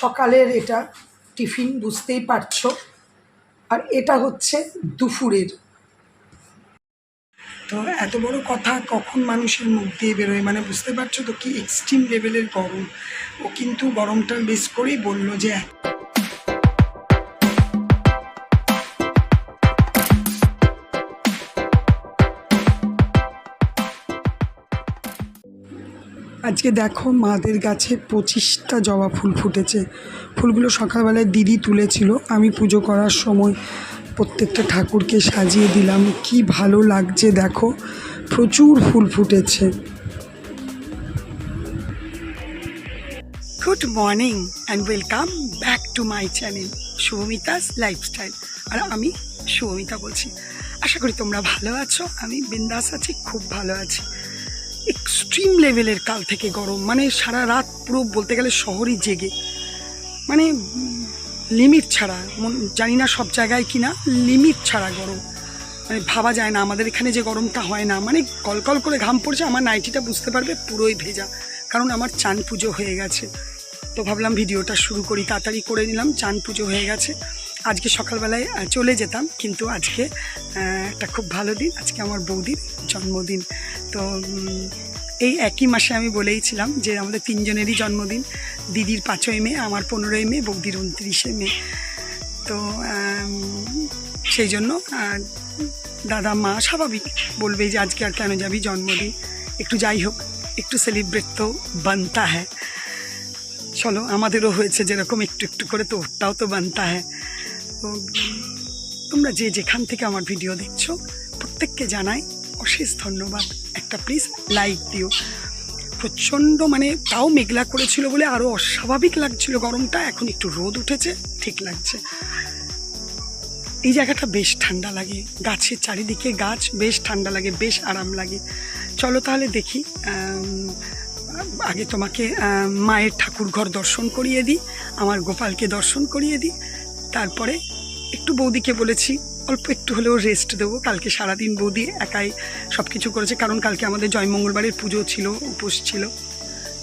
সকালের এটা টিফিন বুঝতেই পারছ। আর এটা হচ্ছে দুপুরের। তো এত বড় কথা কখন মানুষের মুখ দিয়ে বেরোয়? মানে বুঝতে পারছ তো কি এক্সট্রিম লেভেলের গরম। ও কিন্তু গরমটা বেশ করেই বলল যে আজকে দেখো মাদের গাছে পঁচিশটা জবা ফুল ফুটেছে। ফুলগুলো সকালবেলায় দিদি তুলেছিল। আমি পুজো করার সময় প্রত্যেকটা ঠাকুরকে সাজিয়ে দিলাম। কি ভালো লাগছে দেখো, প্রচুর ফুল ফুটেছে। Good morning and welcome back to my channel Shubhamita's lifestyle আর আমি শুভমিতা বলছি। আশা করি তোমরা ভালো আছো, আমি বিন্দাস আছি, খুব ভালো আছি। এক্সট্রিম লেভেলের কাল থেকে গরম মানে সারা রাত পুরো বলতে গেলে শহরই জেগে। মানে লিমিট ছাড়া জানি না সব জায়গায় কি না লিমিট ছাড়া গরম। মানে ভাবা যায় না, আমাদের এখানে যে গরমটা হয় না। মানে কলকল করে ঘাম পড়ছে, আমার নাইটিটা বুঝতে পারবে, পুরোই ভেজা। কারণ আমার চান পুজো হয়ে গেছে। তো ভাবলাম ভিডিওটা শুরু করি, তাড়াতাড়ি করে নিলাম, চান পুজো হয়ে গেছে। আজকে সকালবেলায় চলে যেতাম, কিন্তু আজকে একটা খুব ভালো দিন, আজকে আমার বৌদির জন্মদিন। তো এই একই মাসে আমি বলেইছিলাম যে আমাদের তিনজনেরই জন্মদিন। দিদির পাঁচই মে, আমার পনেরোই মে, বৌদির উনত্রিশে মে। তো সেই জন্য দাদা, মা স্বাভাবিক বলবে যে আজকে আর কেন যাবি জন্মদিন? একটু যাই হোক, একটু সেলিব্রেট তো বানতা হ্যাঁ চলো, আমাদেরও হয়েছে যেরকম একটু একটু করে তো ওটাও তো বানতা হ্যাঁ তো, তোমরা যে যেখান থেকে আমার ভিডিও দেখছ, প্রত্যেককে জানাই অশেষ ধন্যবাদ। একটা প্লিজ লাইক দিও। প্রচণ্ড মানে তাও মেঘলা করেছিল বলে আরও অস্বাভাবিক লাগছিল। গরমটা এখন একটু রোদ উঠেছে, ঠিক লাগছে। এই জায়গাটা বেশ ঠান্ডা লাগে। গাছের চারিদিকে গাছ, বেশ ঠান্ডা লাগে, বেশ আরাম লাগে। চলো তাহলে দেখি আগে তোমাকে মায়ের ঠাকুর ঘর দর্শন করিয়ে দিই, আমার গোপালকে দর্শন করিয়ে দিই। তারপরে একটু বৌদিকে বলেছি অল্প একটু হলেও রেস্ট দেবো। কালকে সারাদিন বৌদি একাই সব কিছু করেছে, কারণ কালকে আমাদের জয়মঙ্গলবারের পুজো ছিল, উপোস ছিল।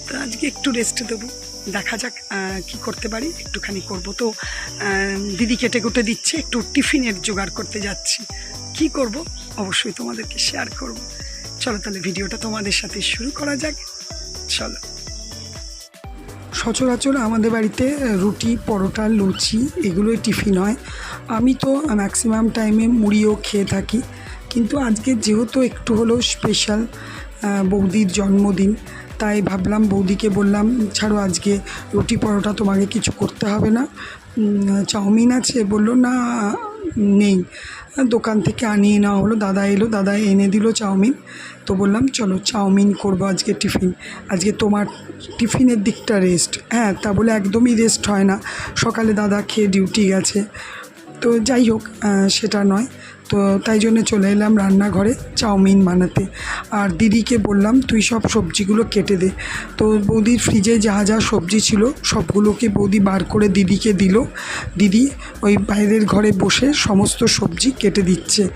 তো আজকে একটু রেস্ট দেবো। দেখা যাক কি করতে পারি, একটুখানি করব। তো দিদি কেটে কুটে দিচ্ছে, একটু টিফিনের জোগাড় করতে যাচ্ছি। কি করব? অবশ্যই তোমাদেরকে শেয়ার করব। চলো তাহলে ভিডিওটা তোমাদের সাথে শুরু করা যাক। চলো। সচরাচর আমাদের বাড়িতে রুটি, পরোটা, লুচি, এগুলোই টিফিন হয়। আমি তো ম্যাক্সিমাম টাইমে মুড়িও খেয়ে থাকি। কিন্তু আজকে যেহেতু একটু হলেও স্পেশাল বৌদির জন্মদিন, তাই ভাবলাম বৌদিকে বললাম, ছাড়ো আজকে রুটি, পরোটা তোমাকে কিছু করতে হবে না। চাউমিন আছে, বলল, না, নেই। দোকান থেকে আনিয়ে নেওয়া হলো, দাদা এলো, দাদা এনে দিল চাউমিন। তো বললাম, চলো, চাউমিন করব আজকে টিফিন। আজকে তোমার টিফিনের দিকটা রেস্ট হ্যাঁ তা বলে একদমই রেস্ট হয় না। সকালে দাদা খেয়ে ডিউটি গেছে। তো যাই হোক সেটা নয়। তো তাই জন্য চলে এলাম রান্নাঘরে, চাউমিন বানাতে। আর দিদিকে বললাম, তুই সব সবজিগুলো কেটে দে। তো বৌদির ফ্রিজে যা যা সবজি ছিল, সবগুলোকে বৌদি বার করে দিদিকে দিল। দিদি ওই বাইরের ঘরে বসে সমস্ত সবজি কেটে দিচ্ছে।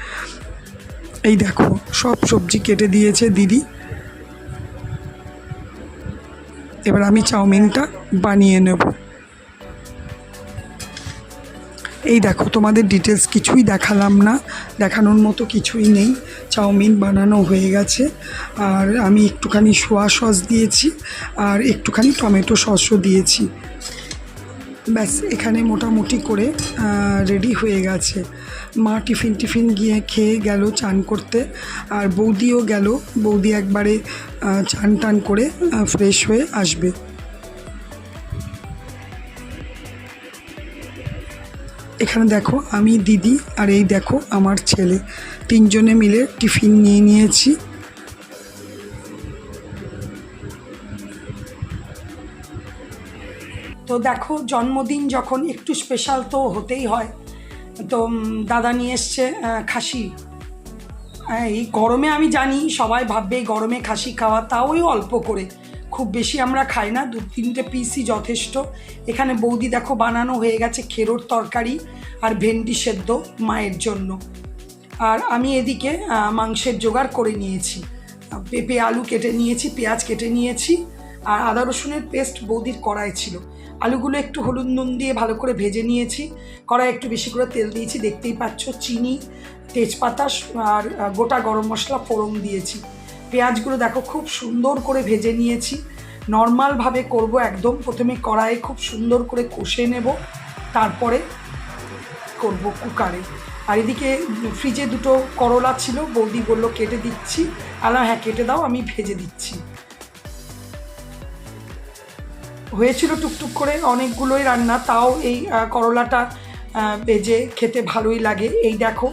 এই দেখো, সব সবজি কেটে দিয়েছে দিদি। এবার আমি চাউমিনটা বানিয়ে নেব। এই দেখো, তোমাদের ডিটেলস কিছুই দেখালাম না। দেখানোর মতো কিছুই নেই। চাউমিন বানানো হয়ে গেছে। আর আমি একটুখানি সোয়া সস দিয়েছি আর একটুখানি টমেটো সসও দিয়েছি। ব্যাস, এখানে মোটামুটি করে রেডি হয়ে গেছে। মা টিফিন টিফিন গিয়ে খেয়ে গেল চান করতে। আর বৌদিও গেল। বৌদি একবারে চান টান করে ফ্রেশ হয়ে আসবে। এখানে দেখো, আমি দিদি আর এই দেখো আমার ছেলে। তিনজনে মিলে টিফিন নিয়ে নিয়েছি। তো দেখো, জন্মদিন যখন একটু স্পেশাল তো হতেই হয়। তো দাদা নিয়ে এসছে খাসি। এই গরমে আমি জানি, সবাই ভাববে গরমে খাসি খাওয়া, তাও অল্প করে। খুব বেশি আমরা খাই না। দু তিনটে পিসই যথেষ্ট। এখানে বৌদি দেখো বানানো হয়ে গেছে খেরোর তরকারি আর ভেন্ডি সেদ্ধ মায়ের জন্য। আর আমি এদিকে মাংসের জোগাড় করে নিয়েছি। পেঁপে, আলু কেটে নিয়েছি, পেঁয়াজ কেটে নিয়েছি আর আদা রসুনের পেস্ট বৌদির কড়াই ছিল। আলুগুলো একটু হলুদ নুন দিয়ে ভালো করে ভেজে নিয়েছি। কড়াই একটু বেশি করে তেল দিয়েছি। দেখতেই পাচ্ছ, চিনি, তেজপাতা আর গোটা গরম মশলা ফোড়ন দিয়েছি। পেঁয়াজগুলো দেখো খুব সুন্দর করে ভেজে নিয়েছি। নর্মালভাবে করব একদম। প্রথমে কড়াইয়ে খুব সুন্দর করে কষে নেব। তারপরে করব কুকারে। আর এদিকে ফ্রিজে দুটো করলা ছিল, বৌদি বলল কেটে দিচ্ছি। আলা হ্যাঁ কেটে দাও, আমি ভেজে দিচ্ছি। হয়েছিল টুকটুক করে অনেকগুলোই রান্না, তাও এই করলাটা ভেজে খেতে ভালোই লাগে। এই দেখো,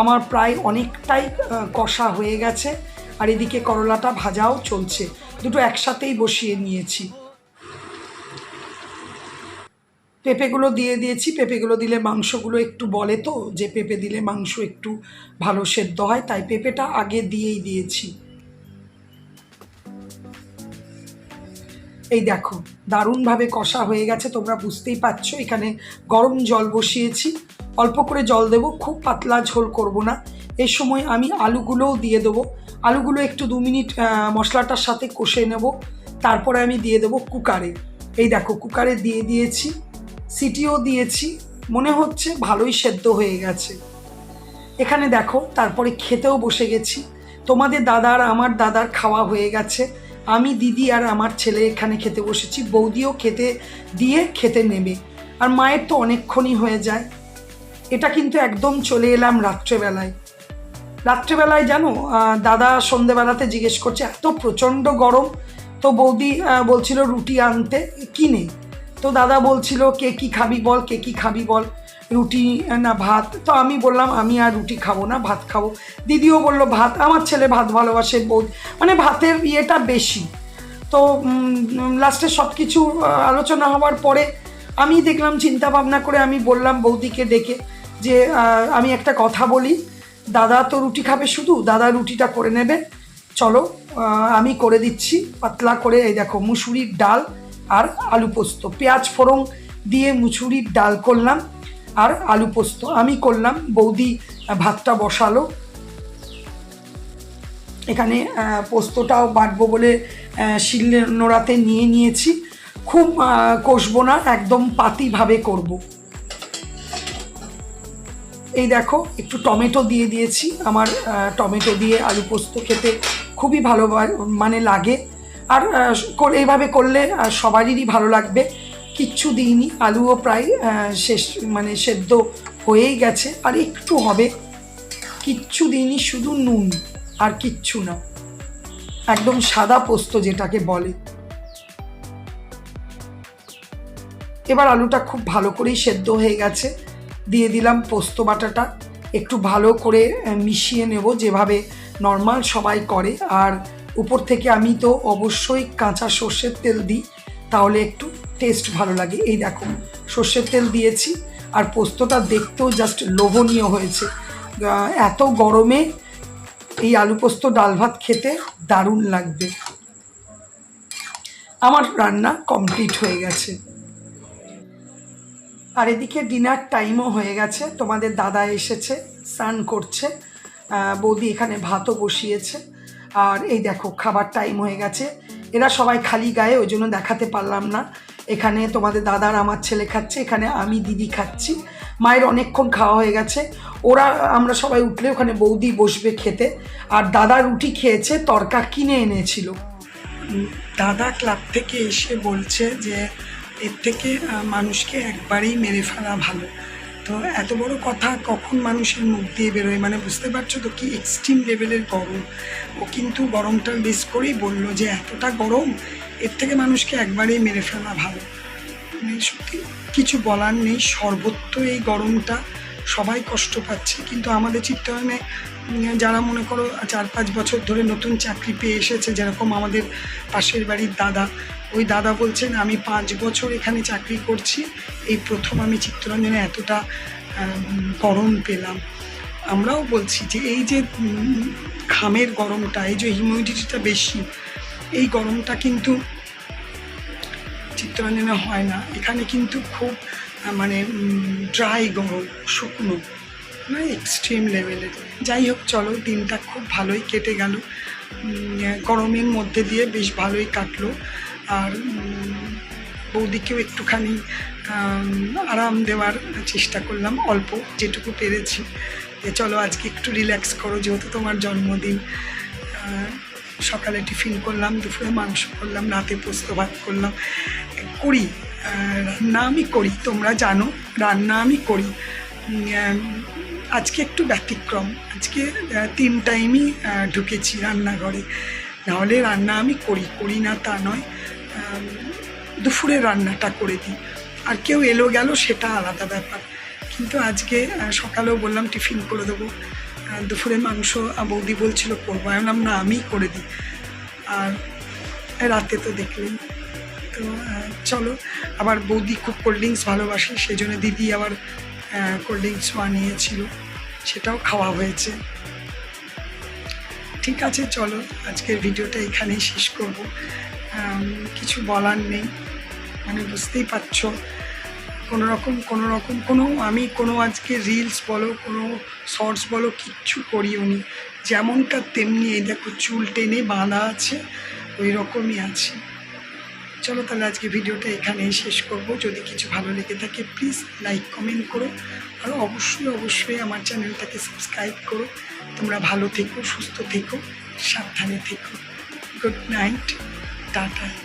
আমার প্রায় অনেকটাই কষা হয়ে গেছে। আর এদিকে করলাটা ভাজাও চলছে। দুটো একসাথেই বসিয়ে নিয়েছি। পেঁপেগুলো দিয়ে দিয়েছি। পেঁপেগুলো দিলে মাংসগুলো একটু বলে তো, যে পেঁপে দিলে মাংস একটু ভালো সেদ্ধ হয়, তাই পেঁপেটা আগে দিয়েই দিয়েছি। এই দেখো, দারুণভাবে কষা হয়ে গেছে, তোমরা বুঝতেই পারছ। এখানে গরম জল বসিয়েছি। অল্প করে জল দেবো, খুব পাতলা ঝোল করব না। এই সময় আমি আলুগুলোও দিয়ে দেবো। আলুগুলো একটু দু মিনিট মশলাটার সাথে কষে নেব। তারপরে আমি দিয়ে দেবো কুকারে। এই দেখো, কুকারে দিয়ে দিয়েছি, সিটিও দিয়েছি, মনে হচ্ছে ভালোই সেদ্ধ হয়ে গেছে। এখানে দেখো, তারপরে খেতেও বসে গেছি। তোমাদের দাদার আমার দাদার খাওয়া হয়ে গেছে। আমি, দিদি আর আমার ছেলে এখানে খেতে বসেছি। বৌদিও খেতে দিয়ে খেতে নেবে। আর মায়ের তো অনেকক্ষণই হয়ে যায়। এটা কিন্তু একদম চলে এলাম রাত্রেবেলায়। রাত্রেবেলায় জানো দাদা সন্ধেবেলাতে জিজ্ঞেস করছে, এত প্রচণ্ড গরম? তো বৌদি বলছিল, রুটি আনতে কিনে তো দাদা বলছিল, কে কি খাবি বল, কে কি খাবি বল, রুটি, না, ভাত। তো আমি বললাম, আমি আর রুটি খাব না, ভাত খাব। দিদিও বলল, ভাত, আমার ছেলে ভাত ভালোবাসে বৌদি। মানে ভাতের ইয়েটা বেশি। তো লাস্টে সব কিছু আলোচনা হওয়ার পরে আমি দেখলাম চিন্তা ভাবনা করে আমি বললাম বৌদিকে ডেকে যে আমি একটা কথা বলি। দাদা তো রুটি খাবে শুধু, দাদা রুটিটা করে নেবে। চলো আমি করে দিচ্ছি, পাতলা করে, এই দেখো, মুসুরির ডাল আর আলু পোস্ত। পেঁয়াজ ফোড়ন দিয়ে মুসুরির ডাল করলাম আর আলু পোস্ত। আমি করলাম, বৌদি ভাতটা বসালো। এখানে পোস্তটাও বাটবো বলে শিল নোড়াতে নিয়ে নিয়েছি। খুব কষবো না, একদম পাতিভাবে করব। এই দেখো, একটু টমেটো দিয়ে দিয়েছি। আমার টমেটো দিয়ে আলু পোস্ত খেতে খুবই ভালো মানে লাগে। আর এইভাবে করলে সবারই ভালো লাগবে। কিচ্ছু দিইনি, আলুও প্রায় শেষ মানে সেদ্ধ হয়েই গেছে। আর একটু হবে। কিচ্ছু দিইনি, শুধু নুন, আর কিচ্ছু না। একদম সাদা পোস্ত যেটাকে বলে। এবার আলুটা খুব ভালো করেই সেদ্ধ হয়ে গেছে। দিয়ে দিলাম পোস্ত বাটাটা। একটু ভালো করে মিশিয়ে নেব যেভাবে নর্মাল সবাই করে। আর উপর থেকে আমি তো অবশ্যই কাঁচা সর্ষের তেল দিই, তাহলে একটু টেস্ট ভালো লাগে। এই দেখো, সর্ষের তেল দিয়েছি। আর পোস্তটা দেখতেও জাস্ট লোভনীয় হয়েছে। এত গরমে এই আলু পোস্ত ডাল ভাত খেতে দারুণ লাগবে। আমার রান্না কমপ্লিট হয়ে গেছে। আর এদিকে ডিনার টাইমও হয়ে গেছে। তোমাদের দাদা এসেছে, স্নান করছে বৌদি এখানে ভাতও বসিয়েছে। আর এই দেখো, খাবার টাইম হয়ে গেছে। এরা সবাই খালি গায়ে, ওই জন্য দেখাতে পারলাম না। এখানে তোমাদের দাদার আমার ছেলে খাচ্ছে, এখানে আমি দিদি খাচ্ছি। মায়ের অনেকক্ষণ খাওয়া হয়ে গেছে। ওরা, আমরা সবাই উঠলে ওখানে বৌদি বসবে খেতে। আর দাদা রুটি খেয়েছে, তরকা কিনে এনেছিল। দাদা ক্লাব থেকে এসে বলছে যে এর থেকে মানুষকে একবারেই মেরে ফেলা ভালো। তো এত বড় কথা কখন মানুষের মুখ দিয়ে বেরোয়? মানে বুঝতে পারছ তো কি এক্সট্রিম লেভেলের গরম? ও কিন্তু গরমটা বেশ করেই বলল যে, এতটা গরম, এর থেকে মানুষকে একবারেই মেরে ফেলা ভালো। মানে সত্যি কিছু বলার নেই, সর্বত্র এই গরমটা, সবাই কষ্ট পাচ্ছে। কিন্তু আমাদের চিত্তরণে যারা মনে করো চার পাঁচ বছর ধরে নতুন চাকরি পেয়ে এসেছে, যেরকম আমাদের পাশের বাড়ির দাদা ওই দাদা বলছেন, আমি পাঁচ বছর এখানে চাকরি করছি। এই প্রথম আমি চিত্তরঞ্জনে এতটা গরম পেলাম। আমরাও বলছি যে, এই যে ঘামের গরমটা, এই যে হিউমিডিটিটা বেশি, এই গরমটা কিন্তু চিত্তরঞ্জনে হয় না। এখানে কিন্তু খুব মানে ড্রাই গরম, শুকনো মানে এক্সট্রিম লেভেলের যাই হোক, চলো, দিনটা খুব ভালোই কেটে গেল। গরমের মধ্যে দিয়ে বেশ ভালোই কাটলো। আর বৌদিকেও একটুখানি আরাম দেওয়ার চেষ্টা করলাম, অল্প যেটুকু পেরেছি। যে চলো আজকে একটু রিল্যাক্স করো, যেহেতু তোমার জন্মদিন সকালে টিফিন করলাম, দুপুরে মাংস করলাম, রাতে পোস্ত ভাত করলাম। করি রান্না আমি করি, তোমরা জানো, রান্না আমি করি। আজকে একটু ব্যতিক্রম, আজকে তিন টাইমই ঢুকেছি রান্নাঘরে। নাহলে রান্না আমি করি করি না তা নয়। দুপুরে রান্নাটা করে দিই। আর কেউ এলো গেল সেটা আলাদা ব্যাপার। কিন্তু আজকে সকালেও বললাম টিফিন করে দেবো। দুপুরে মাংস বৌদি বলছিল করব। আমি বললাম না আমিই করে দিই। আর রাতে তো দেখলেন। তো চলো আবার বৌদি খুব কোল্ড ড্রিঙ্কস ভালোবাসে সেই জন্য দিদি আবার কোল্ড ড্রিঙ্কস বানিয়েছিল সেটাও খাওয়া হয়েছে। ঠিক আছে চলো আজকের ভিডিওটা এখানেই শেষ করব। আম, কিছু বলার নেই। মানে বুঝতেই পারছ। কোনো রকম কোনো রকম, কোনো আমি কোনো আজকে রিলস বলো, কোনো শর্টস বলো, কিচ্ছু করিও নি। যেমনটা তেমনি এই দেখো, চুল টেনে বাঁধা আছে, ওই রকমই আছে। চলো তাহলে আজকে ভিডিওটা এখানেই শেষ করব। যদি কিছু ভালো লেগে থাকে প্লিজ লাইক কমেন্ট করো। আর অবশ্যই অবশ্যই আমার চ্যানেলটাকে সাবস্ক্রাইব করো। তোমরা ভালো থেকো, সুস্থ থেকো, সাবধানে থেকো। Good night Doctor.